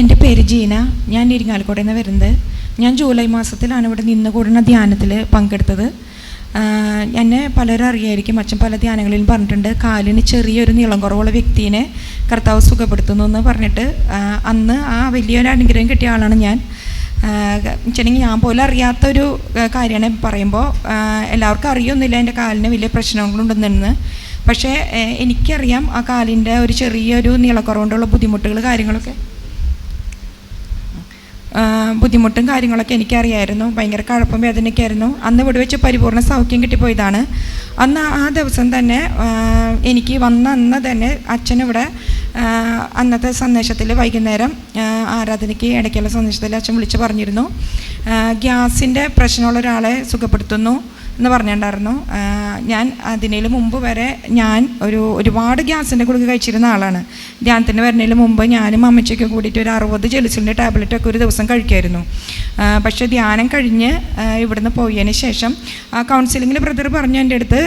എന്റെ പേര് ജീന. ഞാൻ ഇരിങ്ങാലക്കോട് നിന്ന് വരുന്നത്. ഞാൻ ജൂലൈ മാസത്തിലാണ് ഇവിടെ നിന്ന് കൂടുന്ന ധ്യാനത്തിൽ പങ്കെടുത്തത് എന്നെ പലരും അറിയായിരിക്കും. അച്ഛൻ പല ധ്യാനങ്ങളിലും പറഞ്ഞിട്ടുണ്ട്. കാലിന് ചെറിയൊരു നീളം കുറവുള്ള വ്യക്തിയെ കർത്താവ് സുഖപ്പെടുത്തുന്നു എന്ന് പറഞ്ഞിട്ട് അന്ന് ആ വലിയൊരു അനുഗ്രഹം കിട്ടിയ ആളാണ് ഞാൻ. വെച്ചിട്ടുണ്ടെങ്കിൽ ഞാൻ പോലും അറിയാത്തൊരു കാര്യമാണ് പറയുമ്പോൾ എല്ലാവർക്കും അറിയൊന്നുമില്ല എന്റെ കാലിന് വലിയ പ്രശ്നങ്ങളുണ്ടെന്ന്. പക്ഷേ എനിക്കറിയാം ആ കാലിന്റെ ഒരു ചെറിയൊരു നീളക്കുറവുകൊണ്ടുള്ള ബുദ്ധിമുട്ടുകൾ കാര്യങ്ങളൊക്കെ. ബുദ്ധിമുട്ടും കാര്യങ്ങളൊക്കെ എനിക്കറിയായിരുന്നു. ഭയങ്കര കുഴപ്പം വേദനയൊക്കെ ആയിരുന്നു അന്ന് ഇവിടെ വെച്ച് പരിപൂർണ സൗഖ്യം കിട്ടിപ്പോയതാണ്. അന്ന് ആ ദിവസം തന്നെ എനിക്ക് വന്ന അന്ന് തന്നെ അച്ഛനിവിടെ അന്നത്തെ സന്ദേശത്തിൽ വൈകുന്നേരം ആരാധനയ്ക്ക് ഇടയ്ക്കുള്ള സന്ദേശത്തിൽ അച്ഛൻ വിളിച്ച് പറഞ്ഞിരുന്നു. ഗ്യാസിന്റെ പ്രശ്നമുള്ള ഒരാളെ സുഖപ്പെടുത്തുന്നു. എന്ന് പറഞ്ഞിട്ടുണ്ടായിരുന്നു. ഞാൻ അതിനേലും മുമ്പ് വരെ ഞാൻ ഒരു ഒരുപാട് ഗ്യാസിന്റെ ഗുളിക കഴിച്ചിരുന്ന ആളാണ്. ധ്യാനത്തിന് വരുന്നതിന് മുമ്പ് ഞാനും അമ്മച്ചയ്ക്ക് കൂടിയിട്ട് ഒരു അറുപത് ജെലിസിലിന്റെ ടാബ്ലറ്റൊക്കെ ഒരു ദിവസം കഴിക്കുമായിരുന്നു ആ, പക്ഷേ ധ്യാനം കഴിഞ്ഞ് ഇവിടുന്ന് പോയതിന് ശേഷം ആ കൗൺസിലിങ്ങിൽ ബ്രദർ പറഞ്ഞു എന്റെ അടുത്ത്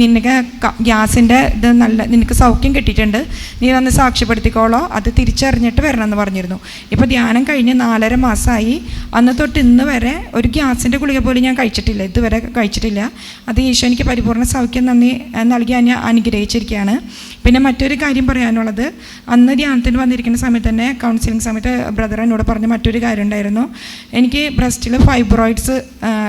നിനക്ക് ഗ്യാസിന്റെ ഇത് നല്ല നിനക്ക് സൗഖ്യം കിട്ടിയിട്ടുണ്ട്. നീ വന്ന് സാക്ഷ്യപ്പെടുത്തിക്കോളോ. അത് തിരിച്ചറിഞ്ഞിട്ട് വരണമെന്ന് പറഞ്ഞിരുന്നു. ഇപ്പോൾ ധ്യാനം കഴിഞ്ഞ് നാലര മാസമായി. അന്ന് തൊട്ട് ഇന്ന് വരെ ഒരു ഗ്യാസിന്റെ ഗുളിക പോലും ഞാൻ കഴിച്ചിട്ടില്ല. ഇതുവരെ കഴിച്ചിട്ടില്ല. അത് ഈശോ എനിക്ക് പരിപൂർണ സൗഖ്യം നന്ദി നൽകി അനുഗ്രഹിച്ചിരിക്കുകയാണ്. പിന്നെ മറ്റൊരു കാര്യം പറയാനുള്ളത് അന്ന് ധ്യാനത്തിന് വന്നിരിക്കുന്ന സമയത്ത് തന്നെ കൗൺസിലിംഗ് സമയത്ത് ബ്രദർ എന്നോട് പറഞ്ഞ മറ്റൊരു കാര്യം ഉണ്ടായിരുന്നു. എനിക്ക് ബ്രസ്റ്റിൽ ഫൈബ്രോയിഡ്സ്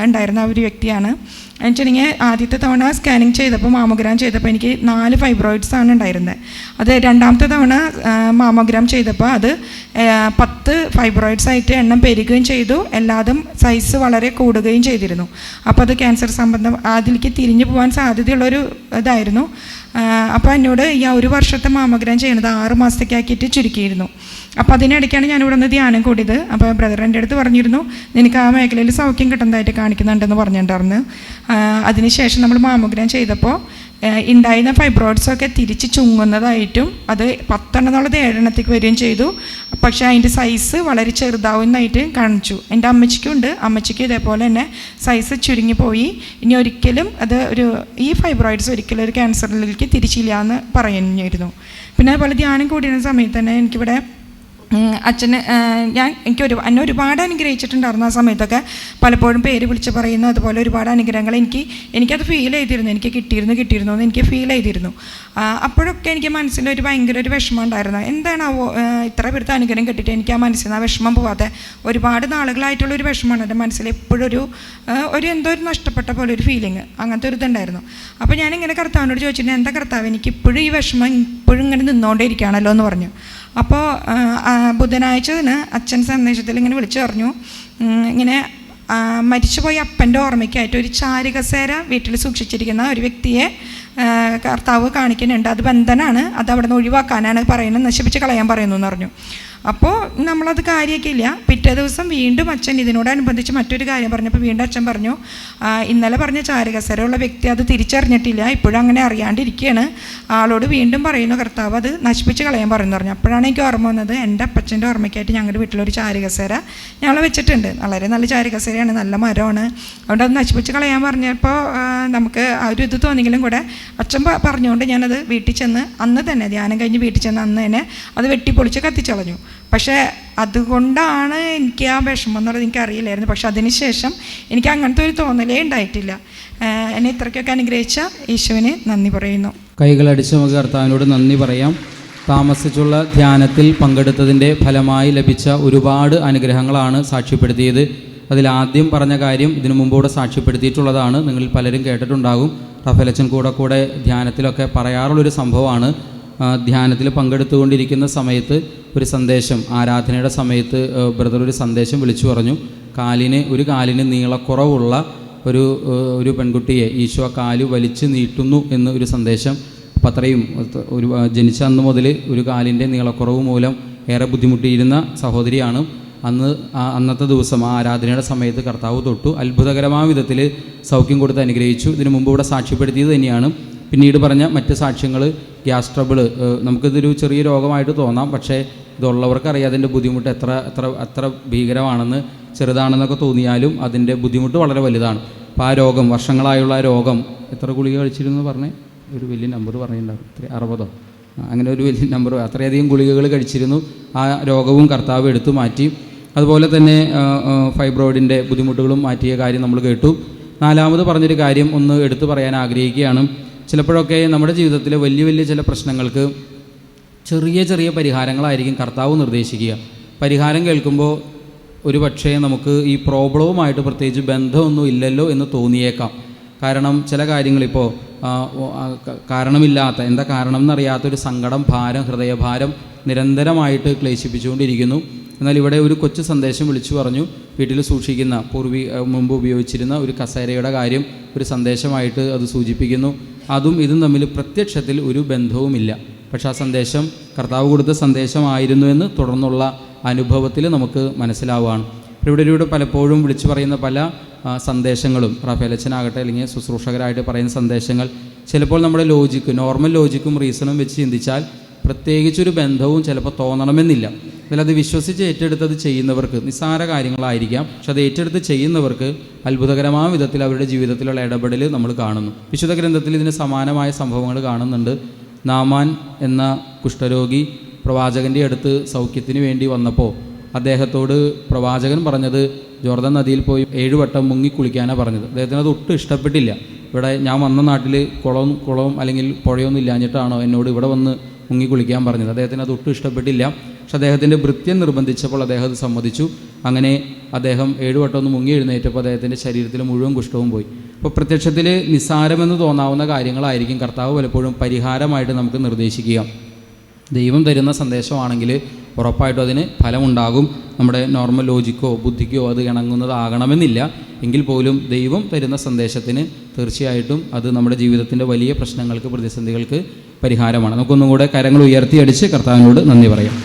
ഉണ്ടായിരുന്ന ഒരു വ്യക്തിയാണ്. എന്നുവെച്ചിട്ടുണ്ടെങ്കിൽ ആദ്യത്തെ തവണ സ്കാനിങ് ചെയ്തപ്പോൾ മാമോഗ്രാം ചെയ്തപ്പോൾ എനിക്ക് നാല് ഫൈബ്രോയിഡ്സ് ആണ് ഉണ്ടായിരുന്നത് അത് രണ്ടാമത്തെ തവണ മാമോഗ്രാം ചെയ്തപ്പോൾ അത് പത്ത് ഫൈബ്രോയിഡ്സ് ആയിട്ട് എണ്ണം പെരുകുകയും ചെയ്തു. എല്ലാതും സൈസ് വളരെ കൂടുകയും ചെയ്തിരുന്നു. അപ്പോൾ അത് ക്യാൻസർ സംബന്ധം അതിലേക്ക് തിരിഞ്ഞു പോകാൻ സാധ്യതയുള്ളൊരു ഇതായിരുന്നു. അപ്പോൾ എന്നോട് ഈ ഒരു വർഷത്തെ മാമോഗ്രാം ചെയ്യണത് ആറ് മാസത്തേക്ക് ആക്കിയിട്ട് ചുരുക്കിയിരുന്നു. അപ്പോൾ അതിനിടയ്ക്കാണ് ഞാൻ ഇവിടെ നിന്ന് ധ്യാനം കൂടിയത്. അപ്പോൾ ബ്രദർ എന്റെ അടുത്ത് പറഞ്ഞിരുന്നു നിനക്ക് ആ മേഖലയിൽ സൗഖ്യം കിട്ടുന്നതായിട്ട് കാണിക്കുന്നുണ്ടെന്ന് പറഞ്ഞിട്ടുണ്ടായിരുന്നു. അതിനുശേഷം നമ്മൾ മാമോഗ്രാം ചെയ്തപ്പോൾ ഉണ്ടായിരുന്ന ഫൈബ്രോയിഡ്സൊക്കെ തിരിച്ച് ചുങ്ങുന്നതായിട്ടും അത് പത്തെണ്ണം എന്നുള്ളത് ഏഴെണ്ണത്തേക്ക് വരികയും ചെയ്തു. പക്ഷേ അതിന്റെ സൈസ് വളരെ ചെറുതാവുന്നതായിട്ട് കാണിച്ചു. എന്റെ അമ്മച്ചിക്കും ഉണ്ട് അമ്മച്ചിക്കും ഇതേപോലെ തന്നെ സൈസ് ചുരുങ്ങിപ്പോയി. ഇനി ഒരിക്കലും അത് ഒരു ഈ ഫൈബ്രോയിഡ്സ് ഒരിക്കലും ഒരു ക്യാൻസറിലേക്ക് തിരിച്ചില്ല എന്ന് പറയുന്നിരുന്നു പിന്നെ അതുപോലെ ധ്യാനം കൂടിയിരുന്ന സമയത്ത് തന്നെ എനിക്കിവിടെ അച്ഛന് ഞാൻ എനിക്ക് ഒരു എന്നെ ഒരുപാട് അനുഗ്രഹിച്ചിട്ടുണ്ടായിരുന്നു ആ സമയത്തൊക്കെ. പലപ്പോഴും പേര് വിളിച്ച് പറയുന്ന അതുപോലെ ഒരുപാട് അനുഗ്രഹങ്ങൾ എനിക്ക് എനിക്കത് ഫീൽ ചെയ്തിരുന്നു. എനിക്ക് കിട്ടിയിരുന്നു കിട്ടിയിരുന്നു എന്ന് എനിക്ക് ഫീൽ ചെയ്തിരുന്നു. അപ്പോഴൊക്കെ എനിക്ക് മനസ്സിൽ ഒരു ഭയങ്കര ഒരു വിഷമം ഉണ്ടായിരുന്നു. എന്താണ് ആ, ഇത്ര പേർക്ക് അനുഗ്രഹം കിട്ടിയിട്ട് എനിക്ക് ആ മനസ്സിൽ നിന്ന് ആ വിഷമം പോവാതെ ഒരുപാട് നാളുകളായിട്ടുള്ള ഒരു വിഷമമാണ് എന്റെ മനസ്സിൽ എപ്പോഴും ഒരു ഒരു എന്തോ ഒരു നഷ്ടപ്പെട്ട പോലെ ഒരു ഫീലിംഗ് അങ്ങനത്തെ ഒരു ഇതുണ്ടായിരുന്നു. അപ്പോൾ ഞാനിങ്ങനെ കർത്താവിനോട് ചോദിച്ചിട്ടുണ്ട് എന്താ കർത്താവ് എനിക്ക് ഇപ്പോഴും ഈ വിഷമം ഇപ്പോഴും ഇങ്ങനെ നിന്നുകൊണ്ടേ ഇരിക്കുകയാണല്ലോ എന്ന് പറഞ്ഞു. അപ്പോൾ ബുധനാഴ്ച അച്ഛൻ സന്ദേശത്തിൽ ഇങ്ങനെ വിളിച്ചു പറഞ്ഞു ഇങ്ങനെ മരിച്ചുപോയ അപ്പന്റെ ഓർമ്മയ്ക്കായിട്ട് ഒരു ചാരികസേര വീട്ടിൽ സൂക്ഷിച്ചിരിക്കുന്ന ഒരു വ്യക്തിയെ കർത്താവ് കാണിക്കുന്നുണ്ട്. അത് ബന്ധനാണ്. അത് അവിടെ നിന്ന് ഒഴിവാക്കാനാണ് പറയുന്നത്. നശിപ്പിച്ച് കളയാൻ പറയുന്നു എന്ന് പറഞ്ഞു. അപ്പോൾ നമ്മളത് കാര്യമൊക്കെയില്ല പിറ്റേ ദിവസം വീണ്ടും അച്ഛൻ ഇതിനോടനുബന്ധിച്ച് മറ്റൊരു കാര്യം പറഞ്ഞപ്പോൾ വീണ്ടും അച്ഛൻ പറഞ്ഞു ഇന്നലെ പറഞ്ഞ ചാരകസരമുള്ള വ്യക്തി അത് തിരിച്ചറിഞ്ഞിട്ടില്ല ഇപ്പോഴും അങ്ങനെ അറിയാണ്ടിരിക്കുകയാണ് ആളോട് വീണ്ടും പറയുന്നു കർത്താവ് അത് നശിപ്പിച്ച് കളയാൻ പറയുന്നു പറഞ്ഞു. അപ്പോഴാണ് എനിക്ക് ഓർമ്മ വന്നത് എന്റെ അപ്പച്ചന്റെ ഓർമ്മയ്ക്കായിട്ട് ഞങ്ങളുടെ വീട്ടിലൊരു ചാരകസര ഞങ്ങൾ വെച്ചിട്ടുണ്ട്. വളരെ നല്ല ചാരകസരയാണ് നല്ല മരമാണ്. അതുകൊണ്ട് അത് നശിപ്പിച്ച് കളയാൻ പറഞ്ഞപ്പോൾ നമുക്ക് ആ ഒരു ഇത് തോന്നിയെങ്കിലും കൂടെ അച്ഛൻ പറഞ്ഞുകൊണ്ട് ഞാനത് വീട്ടിൽ ചെന്ന് അന്ന് തന്നെ ധ്യാനം കഴിഞ്ഞ് വീട്ടിൽ ചെന്ന് അന്ന് തന്നെ അത് വെട്ടിപ്പൊളിച്ച് കത്തിച്ചളഞ്ഞു. പക്ഷേ അതുകൊണ്ടാണ് എനിക്ക് ആ വിഷമം എന്നുള്ളത് എനിക്ക് അറിയില്ലായിരുന്നു പക്ഷെ അതിനുശേഷം എനിക്ക് അങ്ങനത്തെ ഒരു തോന്നലേ ഉണ്ടായിട്ടില്ല. എന്നെ ഇത്രയ്ക്കൊക്കെ അനുഗ്രഹിച്ച യേശുവിന് നന്ദി പറയുന്നു. കൈകളടിച്ച് നമുക്ക് കർത്താവിനോട് നന്ദി പറയാം. താമസിച്ചുള്ള ധ്യാനത്തിൽ പങ്കെടുത്തതിന്റെ ഫലമായി ലഭിച്ച ഒരുപാട് അനുഗ്രഹങ്ങളാണ് സാക്ഷ്യപ്പെടുത്തിയത്. അതിൽ ആദ്യം പറഞ്ഞ കാര്യം ഇതിനു മുമ്പോടെ സാക്ഷ്യപ്പെടുത്തിയിട്ടുള്ളതാണ്. നിങ്ങളിൽ പലരും കേട്ടിട്ടുണ്ടാകും. റഫലച്ചൻ കൂടെ കൂടെ ധ്യാനത്തിലൊക്കെ പറയാറുള്ളൊരു സംഭവമാണ്. ധ്യാനത്തിൽ പങ്കെടുത്തുകൊണ്ടിരിക്കുന്ന സമയത്ത് ഒരു സന്ദേശം ആരാധനയുടെ സമയത്ത് ബ്രദർ ഒരു സന്ദേശം വിളിച്ചു പറഞ്ഞു കാലിന് ഒരു കാലിന് നീളക്കുറവുള്ള ഒരു ഒരു പെൺകുട്ടിയെ ഈശോ കാൽ വലിച്ചു നീട്ടുന്നു എന്ന് ഒരു സന്ദേശം. അപ്പം അത്രയും ഒരു ജനിച്ച അന്ന് മുതൽ ഒരു കാലിന്റെ നീളക്കുറവ് മൂലം ഏറെ ബുദ്ധിമുട്ടിയിരുന്ന സഹോദരിയാണ്. അന്ന് അന്നത്തെ ദിവസം ആ ആരാധനയുടെ സമയത്ത് കർത്താവ് തൊട്ടു. അത്ഭുതകരമായ വിധത്തിൽ സൗഖ്യം കൊടുത്ത് അനുഗ്രഹിച്ചു. ഇതിനു മുമ്പ് ഇവിടെ സാക്ഷ്യപ്പെടുത്തിയത് തന്നെയാണ്. പിന്നീട് പറഞ്ഞ മറ്റ് സാക്ഷ്യങ്ങൾ ഗ്യാസ് ട്രബിൾ നമുക്കിതൊരു ചെറിയ രോഗമായിട്ട് തോന്നാം. പക്ഷേ ഇതുള്ളവർക്കറിയാം അതിന്റെ ബുദ്ധിമുട്ട് എത്ര എത്ര എത്ര ഭീകരമാണെന്ന് ചെറുതാണെന്നൊക്കെ തോന്നിയാലും അതിന്റെ ബുദ്ധിമുട്ട് വളരെ വലുതാണ്. അപ്പോൾ ആ രോഗം വർഷങ്ങളായുള്ള ആ രോഗം എത്ര ഗുളിക കഴിച്ചിരുന്നു പറഞ്ഞേ? ഒരു വലിയ നമ്പർ പറഞ്ഞിട്ടുണ്ടാവും എത്ര അറുപതോ? അങ്ങനെ ഒരു വലിയ നമ്പർ. അത്രയധികം ഗുളികകൾ കഴിച്ചിരുന്നു. ആ രോഗവും കർത്താവ് എടുത്തു മാറ്റി. അതുപോലെ തന്നെ ഫൈബ്രോയിഡിന്റെ ബുദ്ധിമുട്ടുകളും മാറ്റിയ കാര്യം നമ്മൾ കേട്ടു. നാലാമത് പറഞ്ഞൊരു കാര്യം ഒന്ന് എടുത്തു പറയാൻ ആഗ്രഹിക്കുകയാണ്. ചിലപ്പോഴൊക്കെ നമ്മുടെ ജീവിതത്തിലെ വലിയ വലിയ ചില പ്രശ്നങ്ങൾക്ക് ചെറിയ ചെറിയ പരിഹാരങ്ങളായിരിക്കും കർത്താവ് നിർദ്ദേശിക്കുക. പരിഹാരം കേൾക്കുമ്പോൾ ഒരു പക്ഷേ നമുക്ക് ഈ പ്രോബ്ലവുമായിട്ട് പ്രത്യേകിച്ച് ബന്ധമൊന്നും ഇല്ലല്ലോ എന്ന് തോന്നിയേക്കാം. കാരണം ചില കാര്യങ്ങളിപ്പോൾ കാരണമില്ലാത്ത എന്താ കാരണം എന്നറിയാത്തൊരു സങ്കടം ഭാരം ഹൃദയഭാരം നിരന്തരമായിട്ട് ക്ലേശിപ്പിച്ചുകൊണ്ടിരിക്കുന്നു. എന്നാൽ ഇവിടെ ഒരു കൊച്ചു സന്ദേശം വിളിച്ചു പറഞ്ഞു. വീട്ടിൽ സൂക്ഷിക്കുന്ന പൂർവി മുമ്പ് ഉപയോഗിച്ചിരുന്ന ഒരു കസേരയുടെ കാര്യം ഒരു സന്ദേശമായിട്ട് അത് സൂചിപ്പിക്കുന്നു. അതും ഇതും തമ്മിൽ പ്രത്യക്ഷത്തിൽ ഒരു ബന്ധവുമില്ല. പക്ഷേ ആ സന്ദേശം കർത്താവ് കൊടുത്ത സന്ദേശമായിരുന്നു എന്ന് തുടർന്നുള്ള അനുഭവത്തിൽ നമുക്ക് മനസ്സിലാവുകയാണ്. ഇവിടെ പലപ്പോഴും വിളിച്ചു പറയുന്ന പല സന്ദേശങ്ങളും റാഫേലച്ചനാകട്ടെ അല്ലെങ്കിൽ ശുശ്രൂഷകരായിട്ട് പറയുന്ന സന്ദേശങ്ങൾ ചിലപ്പോൾ നമ്മുടെ ലോജിക്ക് നോർമൽ ലോജിക്കും റീസണും വെച്ച് ചിന്തിച്ചാൽ പ്രത്യേകിച്ചൊരു ബന്ധവും ചിലപ്പോൾ തോന്നണമെന്നില്ല. എന്നാൽ അത് വിശ്വസിച്ച് ഏറ്റെടുത്തത് ചെയ്യുന്നവർക്ക് നിസ്സാര കാര്യങ്ങളായിരിക്കാം. പക്ഷെ അത് ഏറ്റെടുത്ത് ചെയ്യുന്നവർക്ക് അത്ഭുതകരമായ വിധത്തിൽ അവരുടെ ജീവിതത്തിലുള്ള ഇടപെടൽ നമ്മൾ കാണുന്നു. വിശുദ്ധ ഗ്രന്ഥത്തിൽ ഇതിന് സമാനമായ സംഭവങ്ങൾ കാണുന്നുണ്ട്. നാമാൻ എന്ന കുഷ്ഠരോഗി പ്രവാചകന്റെ അടുത്ത് സൗഖ്യത്തിന് വേണ്ടി വന്നപ്പോൾ അദ്ദേഹത്തോട് പ്രവാചകൻ പറഞ്ഞത് ജോർദൻ നദിയിൽ പോയി ഏഴുവട്ടം മുങ്ങി കുളിക്കാനാണ് പറഞ്ഞത്. അദ്ദേഹത്തിന് അത് ഒട്ടും ഇഷ്ടപ്പെട്ടില്ല. ഇവിടെ ഞാൻ വന്ന നാട്ടിൽ കുളവും കുളവും അല്ലെങ്കിൽ പുഴയൊന്നും ഇല്ലാഞ്ഞിട്ടാണോ എന്നോട് ഇവിടെ വന്ന് മുങ്ങി കുളിക്കാൻ പറഞ്ഞത്. അദ്ദേഹത്തിന് അത് ഒട്ടും ഇഷ്ടപ്പെട്ടില്ല. പക്ഷെ അദ്ദേഹത്തിന്റെ വൃത്യം നിർബന്ധിച്ചപ്പോൾ അദ്ദേഹം അത് സമ്മതിച്ചു. അങ്ങനെ അദ്ദേഹം ഏഴുവട്ടം ഒന്ന് മുങ്ങി എഴുന്നേറ്റപ്പോൾ അദ്ദേഹത്തിന്റെ ശരീരത്തിൽ മുഴുവൻ കുഷ്ഠവും പോയി. അപ്പോൾ പ്രത്യക്ഷത്തിൽ നിസ്സാരമെന്ന് തോന്നാവുന്ന കാര്യങ്ങളായിരിക്കും കർത്താവ് പലപ്പോഴും പരിഹാരമായിട്ട് നമുക്ക് നിർദ്ദേശിക്കുക. ദൈവം തരുന്ന സന്ദേശമാണെങ്കിൽ ഉറപ്പായിട്ടും അതിന് ഫലമുണ്ടാകും. നമ്മുടെ നോർമൽ ലോജിക്കോ ബുദ്ധിക്കോ അത് ഇണങ്ങുന്നതാകണമെന്നില്ല. എങ്കിൽ പോലും ദൈവം തരുന്ന സന്ദേശത്തിന് തീർച്ചയായിട്ടും അത് നമ്മുടെ ജീവിതത്തിന്റെ വലിയ പ്രശ്നങ്ങൾക്ക് പ്രതിസന്ധികൾക്ക് പരിഹാരമാണ്. നമുക്കൊന്നും കൂടെ കരങ്ങൾ ഉയർത്തിയടിച്ച് കർത്താവിനോട് നന്ദി പറയാം.